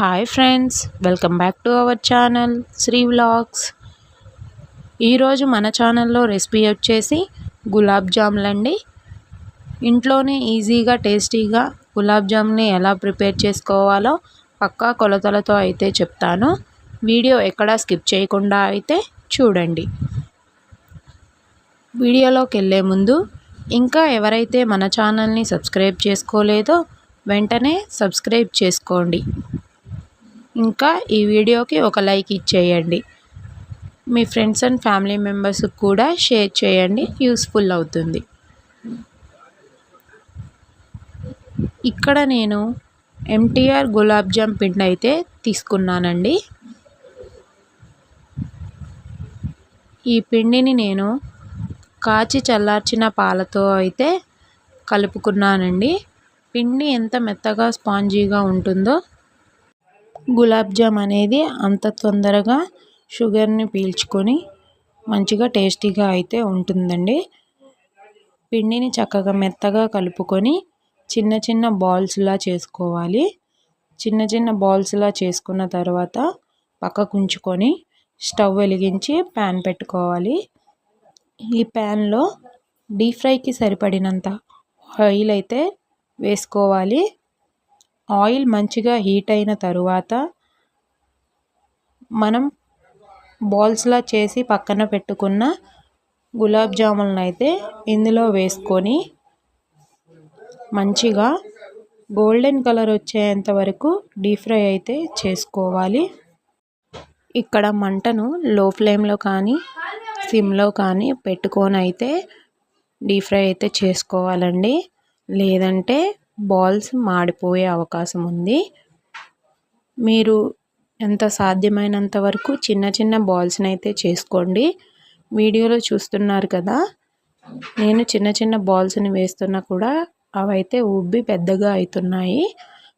Hi friends welcome back to our channel Sri vlogs ఈరోజు మన ఛానల్లో రెసిపీ వచ్చేసి గులాబ్ జాములండి ఇంట్లోనే ఈజీగా టేస్టీగా గులాబ్ జామ్ని ఎలా ప్రిపేర్ చేసుకోవాలో పక్కా కొలతలతో అయితే చెప్తాను. వీడియో ఎక్కడా స్కిప్ చేయకుండా అయితే చూడండి. వీడియోలోకి వెళ్ళే ముందు ఇంకా ఎవరైతే మన ఛానల్ని సబ్స్క్రైబ్ చేసుకోలేదో వెంటనే సబ్స్క్రైబ్ చేసుకోండి. ఇంకా ఈ వీడియోకి ఒక లైక్ ఇచ్చేయండి. మీ ఫ్రెండ్స్ అండ్ ఫ్యామిలీ మెంబర్స్కి కూడా షేర్ చేయండి. యూస్ఫుల్ అవుతుంది. ఇక్కడ నేను ఎంటీఆర్ గులాబ్ జామ్ పిండి అయితే తీసుకున్నానండి. ఈ పిండిని నేను కాచి చల్లార్చిన పాలతో అయితే కలుపుకున్నానండి. పిండి ఎంత మెత్తగా స్పాంజీగా ఉంటుందో గులాబ్ జామ్ అనేది అంత తొందరగా షుగర్ని పీల్చుకొని మంచిగా టేస్టీగా అయితే ఉంటుందండి. పిండిని చక్కగా మెత్తగా కలుపుకొని చిన్న చిన్న బాల్స్లా చేసుకోవాలి. చిన్న చిన్న బాల్స్లా చేసుకున్న తర్వాత పక్కకు ఉంచుకొని స్టవ్ వెలిగించి ప్యాన్ పెట్టుకోవాలి. ఈ ప్యాన్లో డీప్ ఫ్రైకి సరిపడినంత ఆయిల్ అయితే వేసుకోవాలి. ఆయిల్ మంచిగా హీట్ అయిన తరువాత మనం బాల్స్లా చేసి పక్కన పెట్టుకున్న గులాబ్ జాములను అయితే ఇందులో వేసుకొని మంచిగా గోల్డెన్ కలర్ వచ్చేంత వరకు డీప్ ఫ్రై అయితే చేసుకోవాలి. ఇక్కడ మంటను లో ఫ్లేమ్లో కానీ సిమ్లో కానీ పెట్టుకొని అయితే డీప్ ఫ్రై అయితే చేసుకోవాలండి. లేదంటే బాల్స్ మాడిపోయే అవకాశం ఉంది. మీరు ఎంత సాధ్యమైనంత వరకు చిన్న చిన్న బాల్స్ని అయితే చేసుకోండి. వీడియోలో చూస్తున్నారు కదా నేను చిన్న చిన్న బాల్స్ని వేస్తున్నా కూడా అవైతే ఉబ్బి పెద్దగా అవుతున్నాయి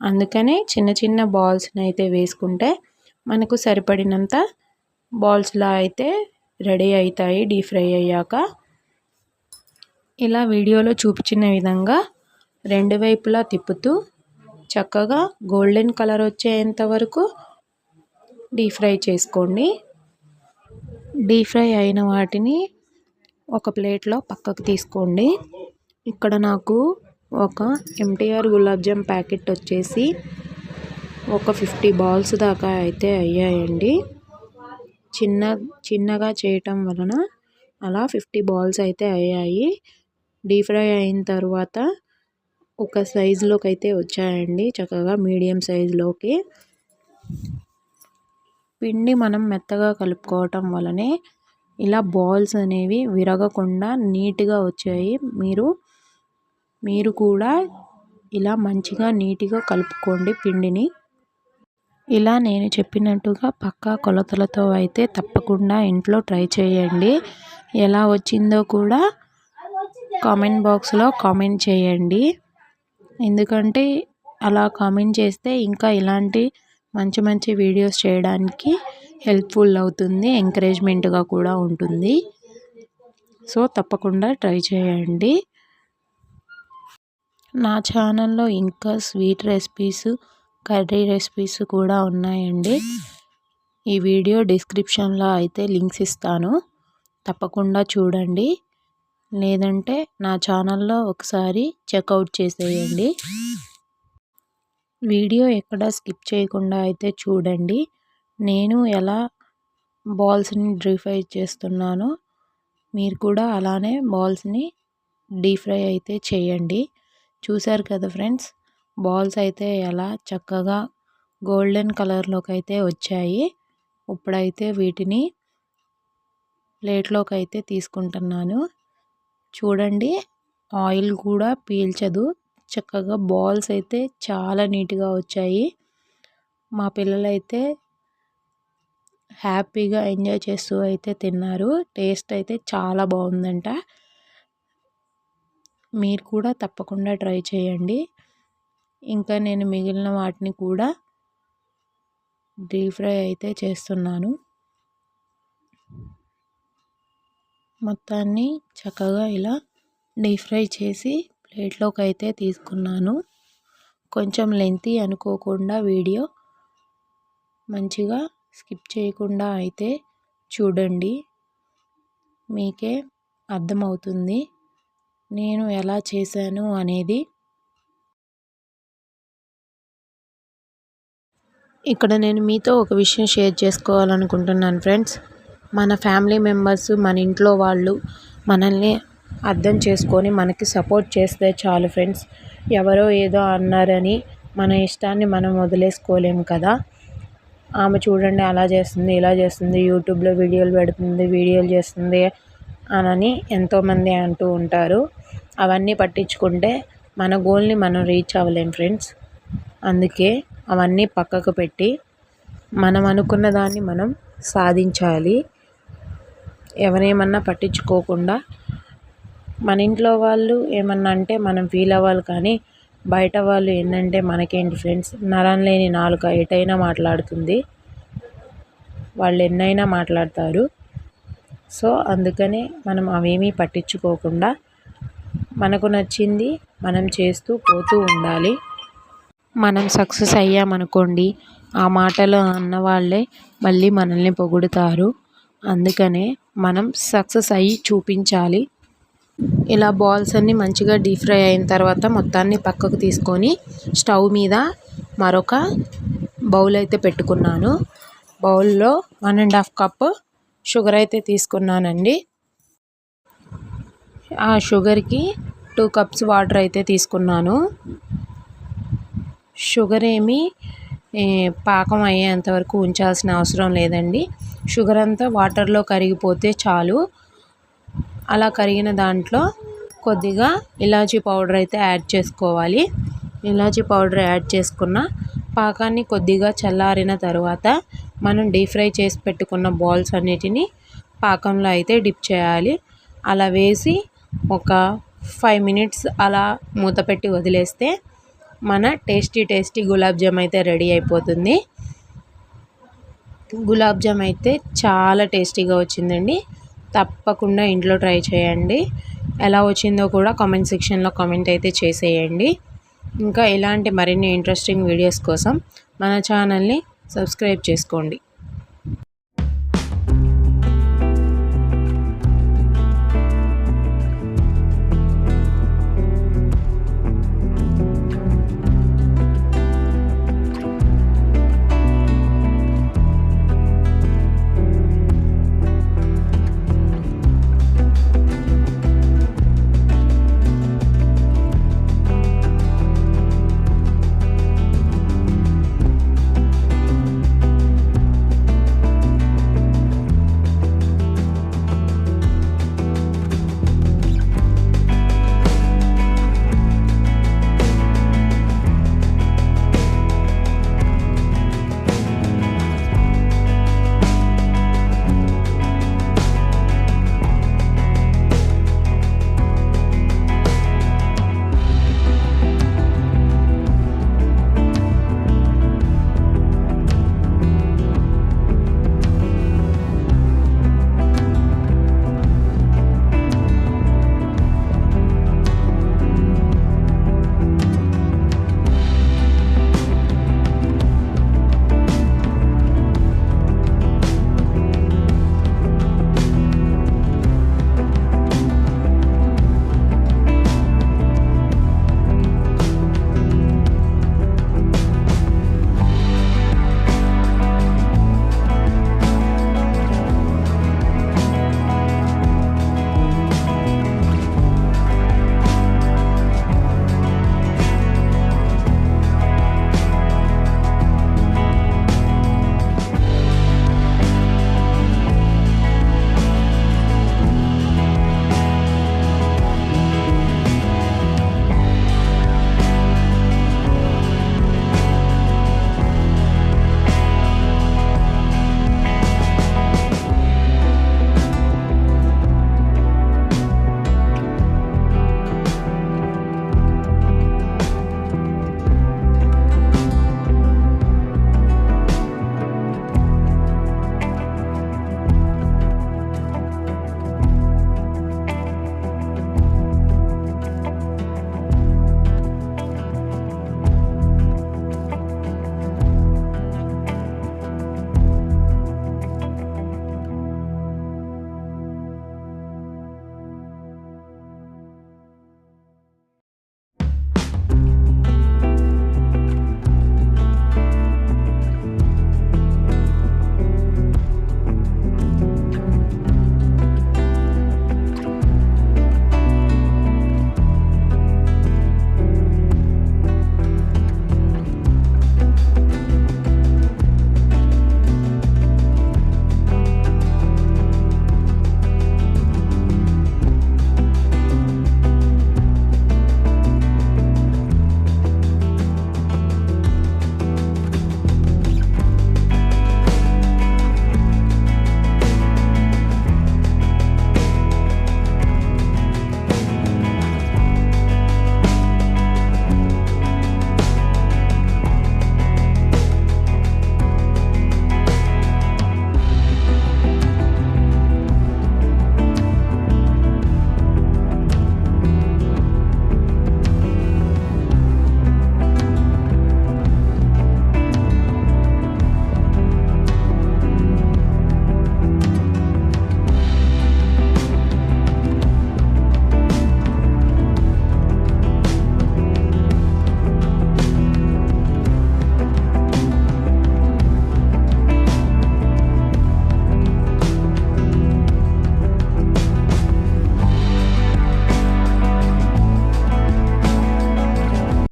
అందుకనే చిన్న చిన్న బాల్స్ని అయితే వేసుకుంటే మనకు సరిపడినంత బాల్స్లా అయితే రెడీ అవుతాయి డీప్ ఫ్రై అయ్యాక. ఇలా వీడియోలో చూపించిన విధంగా రెండు వైపులా తిప్పుతూ చక్కగా గోల్డెన్ కలర్ వచ్చేంత వరకు డీప్ ఫ్రై చేసుకోండి. డీప్ ఫ్రై అయిన వాటిని ఒక ప్లేట్లో పక్కకు తీసుకోండి. ఇక్కడ నాకు ఒక ఎంటీఆర్ గులాబ్జామ్ ప్యాకెట్ వచ్చేసి ఒక ఫిఫ్టీ బాల్స్ దాకా అయితే అయ్యాయండి. చిన్న చిన్నగా చేయటం వలన అలా ఫిఫ్టీ బాల్స్ అయితే అయ్యాయి. డీప్ ఫ్రై అయిన తర్వాత ఒక సైజులోకి అయితే వచ్చాయండి. చక్కగా మీడియం సైజులోకి పిండి మనం మెత్తగా కలుపుకోవటం వలనే ఇలా బాల్స్ అనేవి విరగకుండా నీట్గా వచ్చాయి. మీరు మీరు కూడా ఇలా మంచిగా నీట్గా కలుపుకోండి పిండిని. ఇలా నేను చెప్పినట్టుగా పక్కా కొలతలతో అయితే తప్పకుండా ఇంట్లో ట్రై చేయండి. ఎలా వచ్చిందో కూడా కామెంట్ బాక్స్లో కామెంట్ చేయండి. ఎందుకంటే అలా కామెంట్ చేస్తే ఇంకా ఇలాంటి మంచి మంచి వీడియోస్ చేయడానికి హెల్ప్ఫుల్ అవుతుంది ఎంకరేజ్మెంట్గా కూడా ఉంటుంది. సో తప్పకుండా ట్రై చేయండి. నా ఛానల్లో ఇంకా స్వీట్ రెసిపీస్ కర్రీ రెసిపీస్ కూడా ఉన్నాయండి. ఈ వీడియో డిస్క్రిప్షన్లో అయితే లింక్స్ ఇస్తాను. తప్పకుండా చూడండి. లేదంటే నా ఛానల్లో ఒకసారి చెక్అవుట్ చేసేయండి. వీడియో ఎక్కడ స్కిప్ చేయకుండా అయితే చూడండి. నేను ఎలా బాల్స్ని డీప్ ఫ్రై చేస్తున్నానో మీరు కూడా అలానే బాల్స్ని డీప్ ఫ్రై అయితే చేయండి. చూశారు కదా ఫ్రెండ్స్ బాల్స్ అయితే ఎలా చక్కగా గోల్డెన్ కలర్లోకి అయితే వచ్చాయి. ఇప్పుడైతే వీటిని ప్లేట్లోకి అయితే తీసుకుంటున్నాను. చూడండి ఆయిల్ కూడా పీల్చదు. చక్కగా బాల్స్ అయితే చాలా నీట్గా వచ్చాయి. మా పిల్లలైతే హ్యాపీగా ఎంజాయ్ చేస్తూ అయితే తిన్నారు. టేస్ట్ అయితే చాలా బాగుందంట. మీరు కూడా తప్పకుండా ట్రై చేయండి. ఇంకా నేను మిగిలిన వాటిని కూడా డీప్ ఫ్రై అయితే చేస్తున్నాను. మొత్తాన్ని చక్కగా ఇలా డీప్ ఫ్రై చేసి ప్లేట్లోకి అయితే తీసుకున్నాను. కొంచెం లెంతీ అనుకోకుండా వీడియో మంచిగా స్కిప్ చేయకుండా అయితే చూడండి. మీకే అర్థమవుతుంది నేను ఎలా చేశాను అనేది. ఇక్కడ నేను మీతో ఒక విషయం షేర్ చేసుకోవాలనుకుంటున్నాను ఫ్రెండ్స్. మన ఫ్యామిలీ మెంబర్స్ మన ఇంట్లో వాళ్ళు మనల్ని అర్థం చేసుకొని మనకి సపోర్ట్ చేస్తే చాలు ఫ్రెండ్స్. ఎవరో ఏదో అన్నారని మన ఇష్టాన్ని మనం వదిలేసుకోలేము కదా. ఆమె చూడండి అలా చేస్తుంది ఇలా చేస్తుంది యూట్యూబ్లో వీడియోలు పెడుతుంది వీడియోలు చేస్తుంది అని ఎంతోమంది అంటూ ఉంటారు. అవన్నీ పట్టించుకుంటే మన గోల్ని మనం రీచ్ అవ్వలేం ఫ్రెండ్స్. అందుకే అవన్నీ పక్కకు పెట్టి మనం అనుకున్న దాన్ని మనం సాధించాలి. ఎవరేమన్నా పట్టించుకోకుండా మన ఇంట్లో వాళ్ళు ఏమన్నా అంటే మనం ఫీల్ అవ్వాలి కానీ బయట వాళ్ళు ఏంటంటే మనకేంటి ఫ్రెండ్స్ నరం లేని నాలుక ఎటైనా మాట్లాడుతుంది. వాళ్ళు ఎన్నైనా మాట్లాడతారు. సో అందుకనే మనం అవేమీ పట్టించుకోకుండా మనకు నచ్చింది మనం చేస్తూ పోతూ ఉండాలి. మనం సక్సెస్ అయ్యామనుకోండి ఆ మాటలు అన్న వాళ్ళే మళ్ళీ మనల్ని పొగుడుతారు. అందుకనే మనం సక్సెస్ అయ్యి చూపించాలి. ఇలా బాల్స్ అన్నీ మంచిగా డీప్ ఫ్రై అయిన తర్వాత మొత్తాన్ని పక్కకు తీసుకొని స్టవ్ మీద మరొక బౌల్ అయితే పెట్టుకున్నాను. బౌల్లో one and half cup sugar అయితే తీసుకున్నానండి. ఆ షుగర్కి టూ కప్స్ వాటర్ అయితే తీసుకున్నాను. షుగర్ ఏమి పాకం అయ్యేంత వరకు ఉంచాల్సిన అవసరం లేదండి. షుగర్ అంతా వాటర్లో కరిగిపోతే చాలు. అలా కరిగిన దాంట్లో కొద్దిగా ఇలాచీ పౌడర్ అయితే యాడ్ చేసుకోవాలి. ఇలాచీ పౌడర్ యాడ్ చేసుకున్న పాకాన్ని కొద్దిగా చల్లారిన తర్వాత మనం డీప్ ఫ్రై చేసి పెట్టుకున్న బాల్స్ అన్నిటిని పాకంలో అయితే డిప్ చేయాలి. అలా వేసి ఒక ఫైవ్ మినిట్స్ అలా మూత పెట్టి వదిలేస్తే మన టేస్టీ టేస్టీ గులాబ్ జామ్ అయితే రెడీ అయిపోతుంది. గులాబ్ జామ్ అయితే చాలా టేస్టీగా వచ్చిందండి. తప్పకుండా ఇంట్లో ట్రై చేయండి. ఎలా వచ్చిందో కూడా కామెంట్ సెక్షన్లో కామెంట్ అయితే చేసేయండి. ఇంకా ఇలాంటి మరిన్ని ఇంట్రెస్టింగ్ వీడియోస్ కోసం మన ఛానల్ని సబ్స్క్రైబ్ చేసుకోండి.